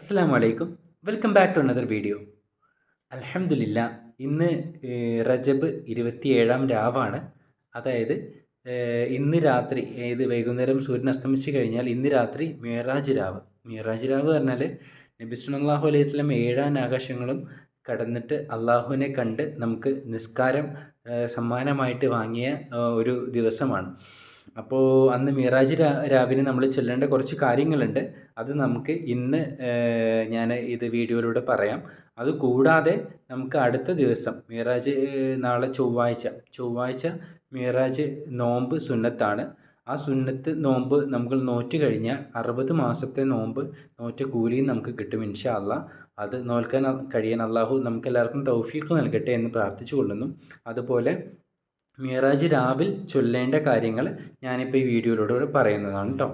അസ്സാം വലൈക്കും welcome back to another video അലഹമില്ല ഇന്ന് റജബ് ഇരുപത്തിയേഴാം രാവാണ്. അതായത് ഇന്ന് രാത്രി ഏത് വൈകുന്നേരം സൂര്യൻ അസ്തമിച്ച് കഴിഞ്ഞാൽ ഇന്ന് രാത്രി മേറാജ് രാവ്. മേറാജ് രാവ് പറഞ്ഞാൽ നബി അള്ളാഹു അലൈഹി സ്വലം ഏഴാം ആകാശങ്ങളും കടന്നിട്ട് അള്ളാഹുവിനെ കണ്ട് നമുക്ക് നിസ്കാരം സമ്മാനമായിട്ട് വാങ്ങിയ ഒരു ദിവസമാണ്. അപ്പോൾ അന്ന് മിറാജ് രാവിലെ നമ്മൾ ചെല്ലേണ്ട കുറച്ച് കാര്യങ്ങളുണ്ട്. അത് നമുക്ക് ഇന്ന് ഞാൻ ഇത് വീഡിയോയിലൂടെ പറയാം. അത് കൂടാതെ നമുക്ക് അടുത്ത ദിവസം മിറാജ് നാളെ ചൊവ്വാഴ്ച ചൊവ്വാഴ്ച മിറാജ് നോമ്പ് സുന്നത്താണ്. ആ സുന്നത്ത് നോമ്പ് നമുക്ക് നോറ്റ് കഴിഞ്ഞാൽ അറുപത് മാസത്തെ നോമ്പ് നോറ്റ കൂലിയും നമുക്ക് കിട്ടും ഇൻഷാ അല്ല അത് നോൽക്കാൻ കഴിയാൻ അള്ളാഹു നമുക്ക് എല്ലാവർക്കും തൗഫീഖ് നൽകട്ടെ എന്ന് പ്രാർത്ഥിച്ചു കൊള്ളുന്നു അതുപോലെ മിറാജ് രാവിൽ ചൊല്ലേണ്ട കാര്യങ്ങൾ ഞാനിപ്പോൾ ഈ വീഡിയോയിലൂടെ പറയുന്നതാണ് കേട്ടോ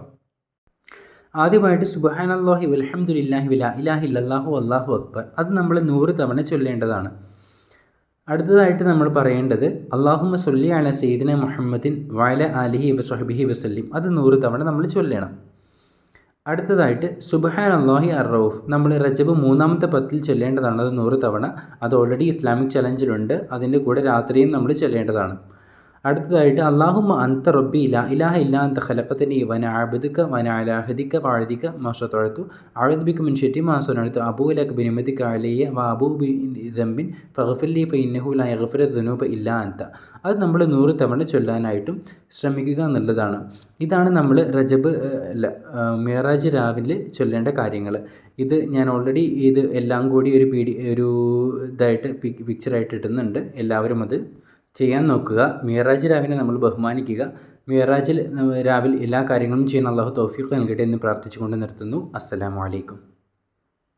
ആദ്യമായിട്ട് സുബഹാൻ അള്ളാഹി വലഹമുല്ലാഹി വില ഇലാഹി അല്ലാഹു അള്ളാഹു അക്ബർ. അത് നമ്മൾ നൂറ് തവണ ചൊല്ലേണ്ടതാണ്. അടുത്തതായിട്ട് നമ്മൾ പറയേണ്ടത് അള്ളാഹുമ സൊല്ലി അല സയ്യിദിന മുഹമ്മദിൻ വയല അലിഹി വസഹബിഹി വസല്ലിം. അത് നൂറ് തവണ നമ്മൾ ചൊല്ലണം. അടുത്തതായിട്ട് സുബഹാൻ അള്ളാഹി അർ റൌഫ് നമ്മൾ റജബ് മൂന്നാമത്തെ പത്തിൽ ചൊല്ലേണ്ടതാണ്. അത് നൂറ് തവണ. അത് ഓൾറെഡി ഇസ്ലാമിക് ചലഞ്ചിലുണ്ട് അതിന്റെ കൂടെ രാത്രിയും നമ്മൾ ചൊല്ലേണ്ടതാണ്. അടുത്തതായിട്ട് അള്ളാഹുമ്മ അന്ത റബ്ബി ഇല ഇലാഹ ഇല്ല അന്ത ഖലഖത്തനി വന അബുദിക്ക വന അലാഹദിക്ക വാഴദിക്ക മാസത്തോഴത്തു ആഴുദിബിക്ക് മുൻഷെറ്റി മാസനടുത്ത് അബൂലക്ക് ബിനിമതിക്ക് അലിയ വ അബൂ ബി ദമ്പിൻ ഫഹഫല്ലി ഫൈനഹു ല യഗ്ഫിറ ദുനൂബ ഇല്ല അന്ത. അത് നമ്മൾ നൂറ് തവണ ചൊല്ലാനായിട്ടും ശ്രമിക്കുക എന്നുള്ളതാണ്. ഇതാണ് നമ്മൾ റജബ് അല്ല മേറാജ് രാവിലെ ചൊല്ലേണ്ട കാര്യങ്ങൾ. ഇത് ഞാൻ ഓൾറെഡി ഇത് എല്ലാം കൂടി ഒരു പി ഒരു ഇതായിട്ട് പിക് പിക്ചറായിട്ട് ഇടുന്നുണ്ട്. എല്ലാവരും അത് ചെയ്യാൻ നോക്കുക. മിയറാജ് രാവിനെ നമ്മൾ ബഹുമാനിക്കുക. മിയറാജിൽ രാവിലെ എല്ലാ കാര്യങ്ങളും ചെയ്യുന്ന അള്ളാഹു തൗഫീഖ് നൽകട്ടെ എന്ന് പ്രാർത്ഥിച്ചുകൊണ്ട് നിർത്തുന്നു. അസ്സലാമു അലൈക്കും.